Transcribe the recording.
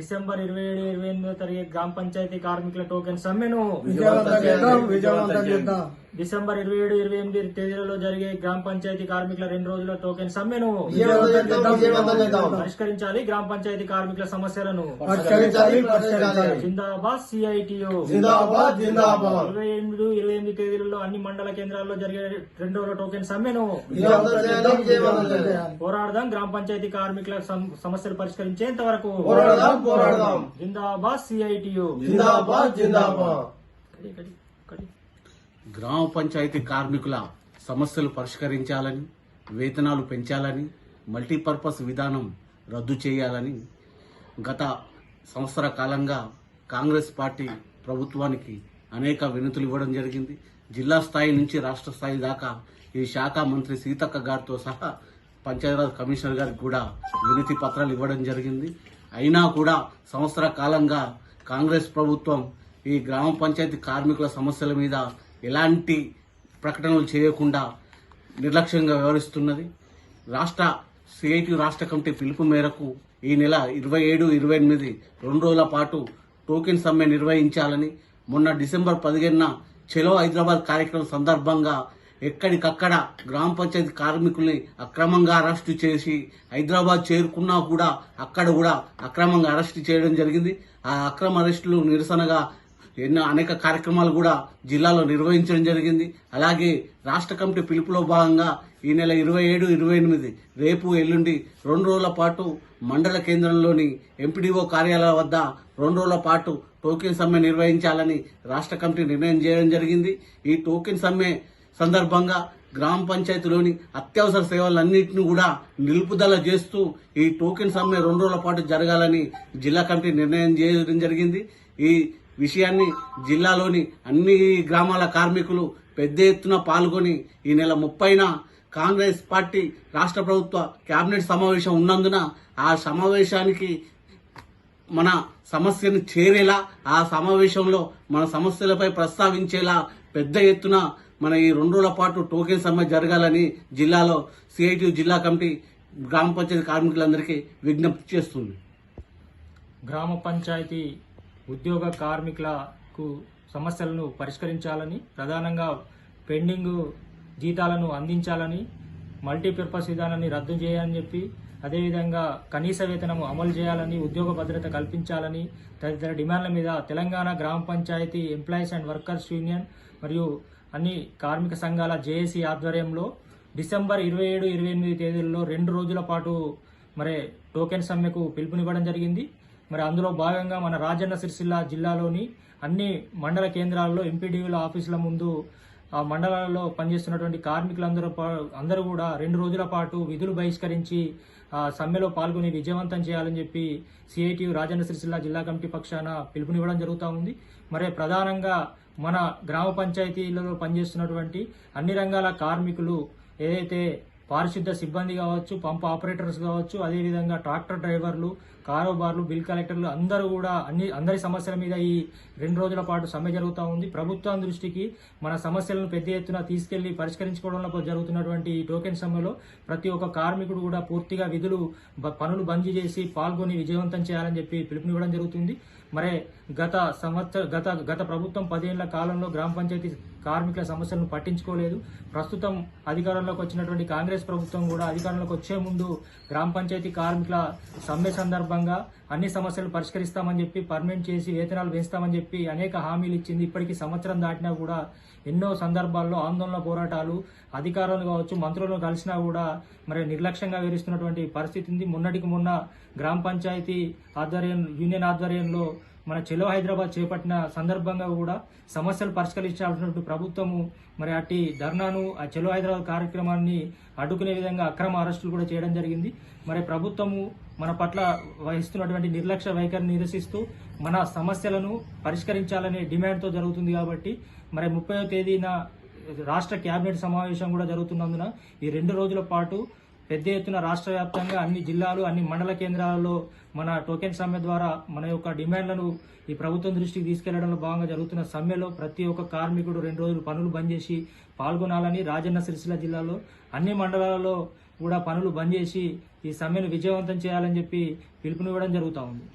December ఇరవై ఏడు ఇరవై ఎనిమిదో తారీఖు గ్రామ పంచాయతీ కార్మికుల టోకెన్ సమ్మెను డిసెంబర్ ఇరవై ఏడు ఇరవై ఎనిమిది తేదీలలో జరిగే గ్రామ పంచాయతీ కార్మికుల రెండు రోజుల టోకెన్ సమ్మెను పరిష్కరించాలి గ్రామ పంచాయతీ కార్మికుల సమస్యలను. జిందాబాద్ సిఐటియు ఇరవై ఎనిమిది ఇరవై ఎనిమిది తేదీలలో అన్ని మండల కేంద్రాల్లో జరిగే రెండు రోజుల టోకెన్ సమ్మెను పోరాడదాం గ్రామ పంచాయతీ కార్మికుల సమ- సమస్యలు పరిష్కరించేంత వరకు. పోరాడదాం. జిందాబాద్ సిఐటియు జిందాబాద్ జిందాబాద్. గ్రామ పంచాయతీ కార్మికుల సమస్యలు పరిష్కరించాలని వేతనాలు పెంచాలని మల్టీపర్పస్ విధానం రద్దు చేయాలని గత సంవత్సర కాలంగా కాంగ్రెస్ పార్టీ ప్రభుత్వానికి అనేక వినతులు ఇవ్వడం జరిగింది. జిల్లా స్థాయి నుంచి రాష్ట్ర స్థాయి దాకా ఈ శాఖ మంత్రి సీతక్క గారితో సహా పంచాయతీరాజ్ కమిషనర్ గారికి కూడా వినతి పత్రాలు ఇవ్వడం జరిగింది. అయినా కూడా సంవత్సర కాలంగా కాంగ్రెస్ ప్రభుత్వం ఈ గ్రామ పంచాయతీ కార్మికుల సమస్యల మీద ఎలాంటి ప్రకటనలు చేయకుండా నిర్లక్ష్యంగా వ్యవహరిస్తున్నది. రాష్ట్ర సిఐటి రాష్ట్ర కమిటీ పిలుపు మేరకు ఈ నెల ఇరవై ఏడు ఇరవై ఎనిమిది రెండు రోజుల పాటు టోకెన్ సమ్మె నిర్వహించాలని మొన్న డిసెంబర్ పదిహేనున చెలో హైదరాబాద్ కార్యక్రమం సందర్భంగా ఎక్కడికక్కడ గ్రామ పంచాయతీ కార్మికుల్ని అక్రమంగా అరెస్టు చేసి హైదరాబాద్ చేరుకున్నా కూడా అక్కడ కూడా అక్రమంగా అరెస్టు చేయడం జరిగింది. ఆ అక్రమ అరెస్టులు నిరసనగా ఎన్నో అనేక కార్యక్రమాలు కూడా జిల్లాలో నిర్వహించడం జరిగింది. అలాగే రాష్ట్ర కమిటీ పిలుపులో భాగంగా ఈ నెల ఇరవై ఏడు ఇరవై ఎనిమిది రేపు ఎల్లుండి రెండు రోజుల పాటు మండల కేంద్రంలోని ఎంపీడీఓ కార్యాలయం వద్ద రెండు రోజుల పాటు టోకెన్ సమ్మె నిర్వహించాలని రాష్ట్ర కమిటీ నిర్ణయం చేయడం జరిగింది. ఈ టోకెన్ సమ్మె సందర్భంగా గ్రామ పంచాయతీలోని అత్యవసర సేవలన్నింటినీ కూడా నిలుపుదల చేస్తూ ఈ టోకెన్ సమ్మె రెండు రోజుల పాటు జరగాలని జిల్లా కమిటీ నిర్ణయం చేయడం జరిగింది. ఈ విషయాన్ని జిల్లాలోని అన్ని గ్రామాల కార్మికులు పెద్ద ఎత్తున పాల్గొని ఈ నెల ముప్పైన కాంగ్రెస్ పార్టీ రాష్ట్ర ప్రభుత్వ కేబినెట్ సమావేశం ఉన్నందున ఆ సమావేశానికి మన సమస్యను చేరేలా ఆ సమావేశంలో మన సమస్యలపై ప్రస్తావించేలా పెద్ద ఎత్తున మన ఈ రెండు రోజుల పాటు టోకెన్ సమ్మె జరగాలని జిల్లాలో సిఐటి జిల్లా కమిటీ గ్రామ పంచాయతీ కార్మికులందరికీ విజ్ఞప్తి చేస్తుంది. గ్రామ పంచాయతీ ఉద్యోగ కార్మికులకు సమస్యలను పరిష్కరించాలని ప్రధానంగా పెండింగ్ జీతాలను అందించాలని మల్టీపర్పస్ విధానాన్ని రద్దు చేయాలని చెప్పి అదేవిధంగా కనీస వేతనము అమలు చేయాలని ఉద్యోగ భద్రత కల్పించాలని తదితర డిమాండ్ల మీద Telangana Grama Panchayat employees and workers union మరియు అన్ని కార్మిక సంఘాల జేఏసీ ఆధ్వర్యంలో డిసెంబర్ ఇరవై ఏడు ఇరవై ఎనిమిది తేదీల్లో రెండు రోజుల పాటు మరి టోకెన్ సమ్మెకు పిలుపునివ్వడం జరిగింది. మరి అందులో భాగంగా మన రాజన్న సిరిసిల్ల జిల్లాలోని అన్ని మండల కేంద్రాల్లో ఎంపీడీవీల ఆఫీసుల ముందు ఆ మండలాల్లో పనిచేస్తున్నటువంటి కార్మికులందరూ పా- అందరూ కూడా రెండు రోజుల పాటు విధులు బహిష్కరించి ఆ సమ్మెలో పాల్గొని విజయవంతం చేయాలని చెప్పి సిఐటియు రాజన్న సిరిసిల్ల జిల్లా కమిటీ పక్షాన పిలుపునివ్వడం జరుగుతూ ఉంది. మరి ప్రధానంగా మన గ్రామ పంచాయతీలలో పనిచేస్తున్నటువంటి అన్ని రంగాల కార్మికులు ఏదైతే పారిశుద్ధ సిబ్బంది కావచ్చు పంప్ ఆపరేటర్స్ కావచ్చు అదేవిధంగా ట్రాక్టర్ డ్రైవర్లు కారోబార్లు బిల్ కలెక్టర్లు అందరూ కూడా అన్ని అందరి సమస్యల మీద ఈ రెండు రోజుల పాటు సమ్మె జరుగుతూ ఉంది. ప్రభుత్వం దృష్టికి మన సమస్యలను పెద్ద ఎత్తున తీసుకెళ్ళి పరిష్కరించుకోవడంలో జరుగుతున్నటువంటి ఈ టోకెన్ సమ్మెలో ప్రతి ఒక్క కార్మికుడు కూడా పూర్తిగా విధులు బ- పనులు బంద్ చేసి పాల్గొని విజయవంతం చేయాలని చెప్పి పిలుపునివ్వడం జరుగుతుంది. మరే గత సంవత్సర గత గత ప్రభుత్వం పదేళ్ళ కాలంలో గ్రామ పంచాయతీ కార్మికుల సమస్యలను పట్టించుకోలేదు. ప్రస్తుతం అధికారంలోకి వచ్చినటువంటి కాంగ్రెస్ ప్రభుత్వం కూడా అధికారంలోకి వచ్చే ముందు గ్రామ పంచాయతీ కార్మికుల సమ్మె సందర్భంగా అన్ని సమస్యలు పరిష్కరిస్తామని చెప్పి పర్మనెంట్ చేసి వేతనాలు పెంచుతామని చెప్పి అనేక హామీలు ఇచ్చింది. ఇప్పటికీ సంవత్సరం దాటినా కూడా ఎన్నో సందర్భాల్లో ఆందోళన పోరాటాలు అధికారులు కావచ్చు మంత్రులను కలిసినా కూడా మరి నిర్లక్ష్యంగా వివరిస్తున్నటువంటి పరిస్థితి ఉంది. మొన్నటికి మొన్న గ్రామ పంచాయతీ ఆధ్వర్యం యూనియన్ ఆధ్వర్యంలో మన చెలో హైదరాబాద్ చేపట్టిన సందర్భంగా కూడా సమస్యలు పరిష్కరించాల్సినటువంటి ప్రభుత్వము మరి అట్టి ధర్నాను ఆ చెలో హైదరాబాద్ కార్యక్రమాన్ని అడ్డుకునే విధంగా అక్రమ అరెస్టులు కూడా చేయడం జరిగింది. మరి ప్రభుత్వము మన పట్ల వహిస్తున్నటువంటి నిర్లక్ష్య వైఖరిని నిరసిస్తూ మన సమస్యలను పరిష్కరించాలనే డిమాండ్తో జరుగుతుంది కాబట్టి మరి ముప్పైవ తేదీన రాష్ట్ర కేబినెట్ సమావేశం కూడా జరుగుతున్నందున ఈ రెండు రోజుల పాటు పెద్ద ఎత్తున రాష్ట్ర వ్యాప్తంగా అన్ని జిల్లాలు అన్ని మండల కేంద్రాలలో మన టోకెన్ సమ్మె ద్వారా మన యొక్క డిమాండ్లను ఈ ప్రభుత్వం దృష్టికి తీసుకెళ్ళడంలో భాగంగా జరుగుతున్న సమ్మెలో ప్రతి ఒక్క కార్మికుడు రెండు రోజులు పనులు బంద్ చేసి పాల్గొనాలని రాజన్న సిరిసిల్ల జిల్లాలో అన్ని మండలాలలో కూడా పనులు బంద్ చేసి ఈ సమ్మెను విజయవంతం చేయాలని చెప్పి పిలుపునివ్వడం జరుగుతూ ఉంది.